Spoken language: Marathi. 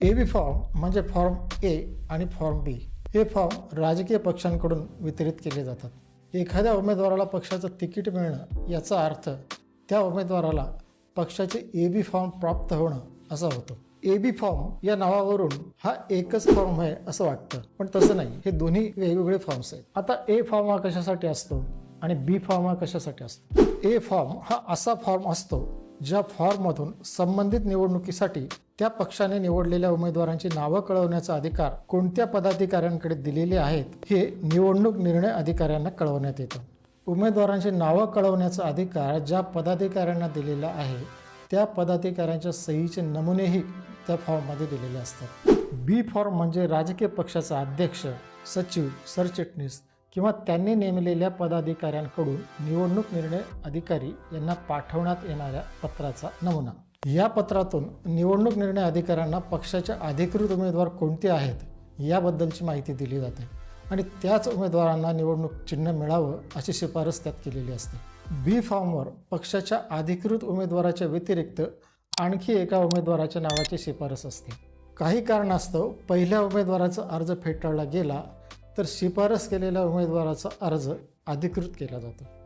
ए बी फॉर्म म्हणजे फॉर्म ए आणि फॉर्म बी हे फॉर्म राजकीय पक्षांकडून वितरित केले जातात. एखाद्या उमेदवाराला पक्षाचं तिकीट मिळणं याचा अर्थ त्या उमेदवाराला पक्षाचे ए बी फॉर्म प्राप्त होणं असा होतो. ए बी फॉर्म या नावावरून हा एकच फॉर्म आहे असं वाटतं. पण तसं नाही. हे दोन्ही वेगवेगळे फॉर्म्स आहेत. आता ए फॉर्म हा कशासाठी असतो आणि बी फॉर्म हा कशासाठी असतो? ए फॉर्म हा असा फॉर्म असतो ज्या फॉर्ममधून संबंधित निवडणुकीसाठी त्या पक्षाने निवडलेल्या उमेदवारांची नावं कळवण्याचा अधिकार कोणत्या पदाधिकाऱ्यांकडे दिलेले आहेत हे निवडणूक निर्णय अधिकाऱ्यांना कळवण्यात येतं. उमेदवारांची नावं कळवण्याचा अधिकार ज्या पदाधिकाऱ्यांना दिलेला आहे त्या पदाधिकाऱ्यांच्या सहीचे नमुनेही त्या फॉर्ममध्ये दिलेले असतात. बी फॉर्म म्हणजे राजकीय पक्षाचा अध्यक्ष सचिव सरचिटणीस किंवा त्यांनी नेमलेल्या पदाधिकाऱ्यांकडून निवडणूक निर्णय अधिकारी यांना पाठवण्यात येणाऱ्या पत्राचा नमुना. या पत्रातून निवडणूक निर्णय अधिकाऱ्यांना पक्षाचे अधिकृत उमेदवार कोणते आहेत याबद्दलची माहिती दिली जाते आणि त्याच उमेदवारांना निवडणूक चिन्ह मिळावं अशी शिफारस त्यात केलेली असते. बी फॉर्मवर पक्षाच्या अधिकृत उमेदवाराच्या व्यतिरिक्त आणखी एका उमेदवाराच्या नावाची शिफारस असते. काही कारणास्तव पहिल्या उमेदवाराचा अर्ज फेटाळला गेला तर शिफारस केलेल्या उमेदवाराचा अर्ज अधिकृत केला जातो.